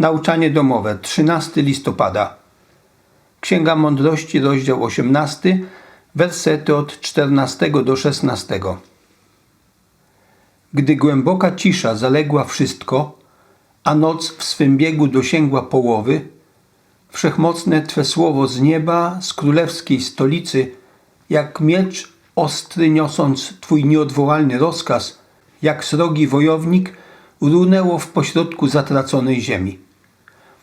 Nauczanie domowe, 13 listopada. Księga Mądrości, rozdział 18, wersety od 14 do 16. Gdy głęboka cisza zaległa wszystko, a noc w swym biegu dosięgła połowy, wszechmocne Twe słowo z nieba, z królewskiej stolicy, jak miecz ostry niosąc Twój nieodwołalny rozkaz, jak srogi wojownik, runęło w pośrodku zatraconej ziemi.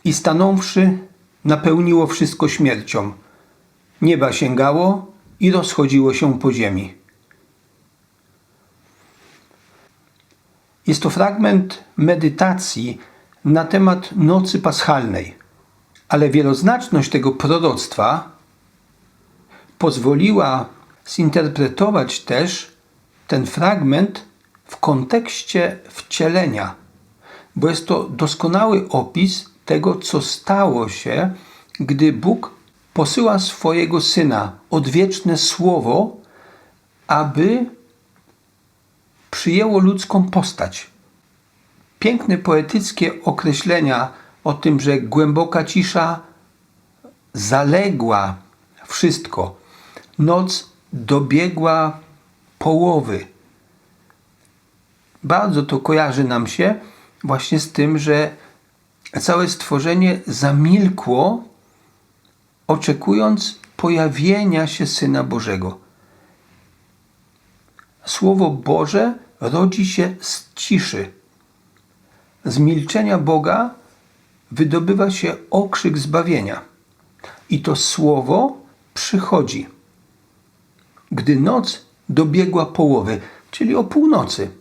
I stanąwszy, napełniło wszystko śmiercią. Nieba sięgało i rozchodziło się po ziemi. Jest to fragment medytacji na temat nocy paschalnej, ale wieloznaczność tego proroctwa pozwoliła zinterpretować też ten fragment w kontekście wcielenia, bo jest to doskonały opis tego, co stało się, gdy Bóg posyła swojego syna, odwieczne słowo, aby przyjęło ludzką postać. Piękne poetyckie określenia o tym, że głęboka cisza zaległa wszystko. Noc dobiegła połowy. Bardzo to kojarzy nam się właśnie z tym, że całe stworzenie zamilkło, oczekując pojawienia się Syna Bożego. Słowo Boże rodzi się z ciszy. Z milczenia Boga wydobywa się okrzyk zbawienia. I to słowo przychodzi. Gdy noc dobiegła połowy, czyli o północy.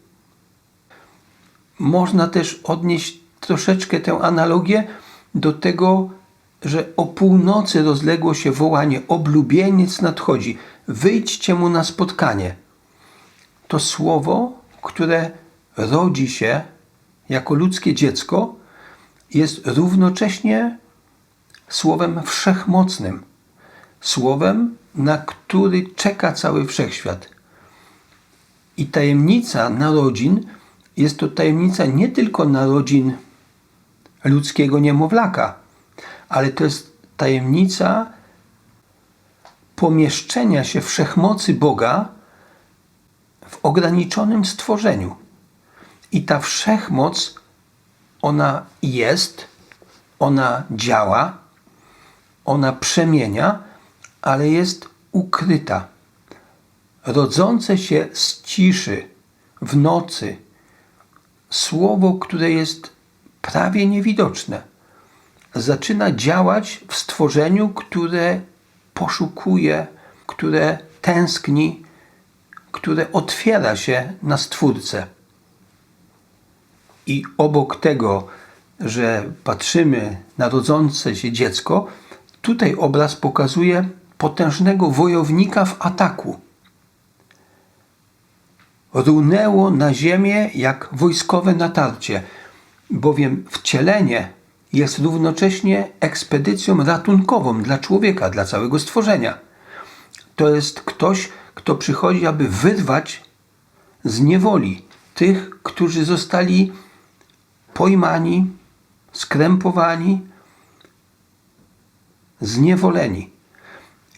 Można też odnieść troszeczkę tę analogię do tego, że o północy rozległo się wołanie: Oblubieniec nadchodzi, wyjdźcie mu na spotkanie. To słowo, które rodzi się jako ludzkie dziecko, jest równocześnie słowem wszechmocnym, słowem, na który czeka cały wszechświat. I tajemnica narodzin jest to tajemnica nie tylko narodzin ludzkiego niemowlaka, ale to jest tajemnica pomieszczenia się wszechmocy Boga w ograniczonym stworzeniu. I ta wszechmoc, ona jest, ona działa, ona przemienia, ale jest ukryta. Rodzące się z ciszy, w nocy, słowo, które jest prawie niewidoczne, zaczyna działać w stworzeniu, które poszukuje, które tęskni, które otwiera się na Stwórcę. I obok tego, że patrzymy na rodzące się dziecko, tutaj obraz pokazuje potężnego wojownika w ataku. Runęło na ziemię jak wojskowe natarcie, bowiem wcielenie jest równocześnie ekspedycją ratunkową dla człowieka, dla całego stworzenia. To jest ktoś, kto przychodzi, aby wyrwać z niewoli tych, którzy zostali pojmani, skrępowani, zniewoleni.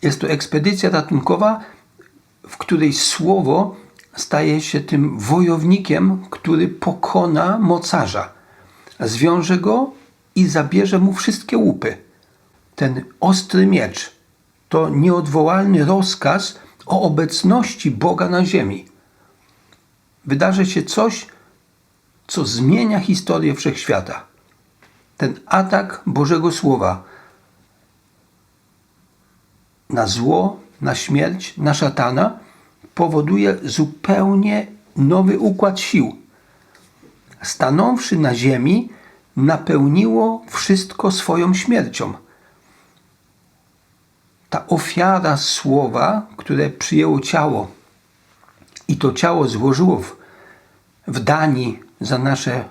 Jest to ekspedycja ratunkowa, w której słowo staje się tym wojownikiem, który pokona mocarza. Zwiąże go i zabierze mu wszystkie łupy. Ten ostry miecz to nieodwołalny rozkaz o obecności Boga na ziemi. Wydarzy się coś, co zmienia historię wszechświata. Ten atak Bożego Słowa na zło, na śmierć, na szatana powoduje zupełnie nowy układ sił. Stanąwszy na ziemi, napełniło wszystko swoją śmiercią. Ta ofiara słowa, które przyjęło ciało i to ciało złożyło w, w dani za nasze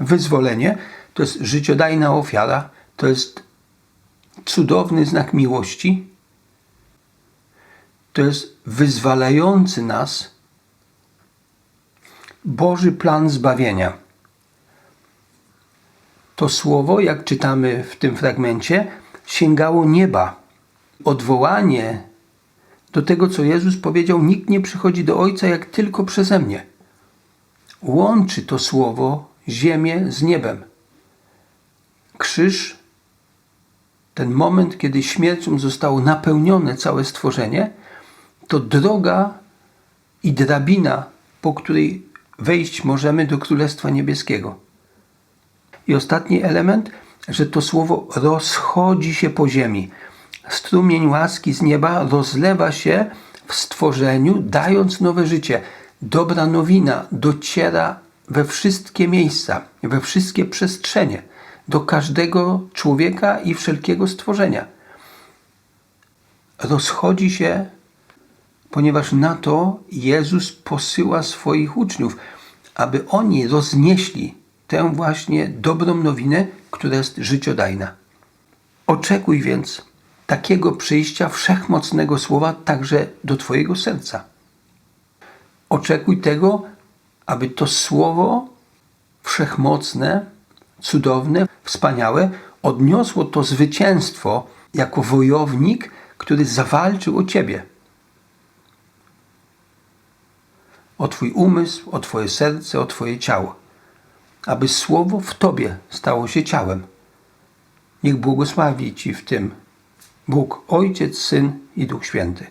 wyzwolenie, to jest życiodajna ofiara, to jest cudowny znak miłości. To jest wyzwalający nas Boży plan zbawienia. To słowo, jak czytamy w tym fragmencie, sięgało nieba. Odwołanie do tego, co Jezus powiedział: Nikt nie przychodzi do Ojca jak tylko przeze mnie. Łączy to słowo ziemię z niebem. Krzyż, ten moment, kiedy śmiercią zostało napełnione całe stworzenie, to droga i drabina, po której wejść możemy do Królestwa Niebieskiego. I ostatni element, że to słowo rozchodzi się po ziemi. Strumień łaski z nieba rozlewa się w stworzeniu, dając nowe życie. Dobra nowina dociera we wszystkie miejsca, we wszystkie przestrzenie, do każdego człowieka i wszelkiego stworzenia. Rozchodzi się, ponieważ na to Jezus posyła swoich uczniów, aby oni roznieśli tę właśnie dobrą nowinę, która jest życiodajna. Oczekuj więc takiego przyjścia wszechmocnego słowa także do Twojego serca. Oczekuj tego, aby to słowo wszechmocne, cudowne, wspaniałe odniosło to zwycięstwo jako wojownik, który zawalczył o Ciebie. O Twój umysł, o Twoje serce, o Twoje ciało. Aby słowo w Tobie stało się ciałem. Niech błogosławi Ci w tym Bóg, Ojciec, Syn i Duch Święty.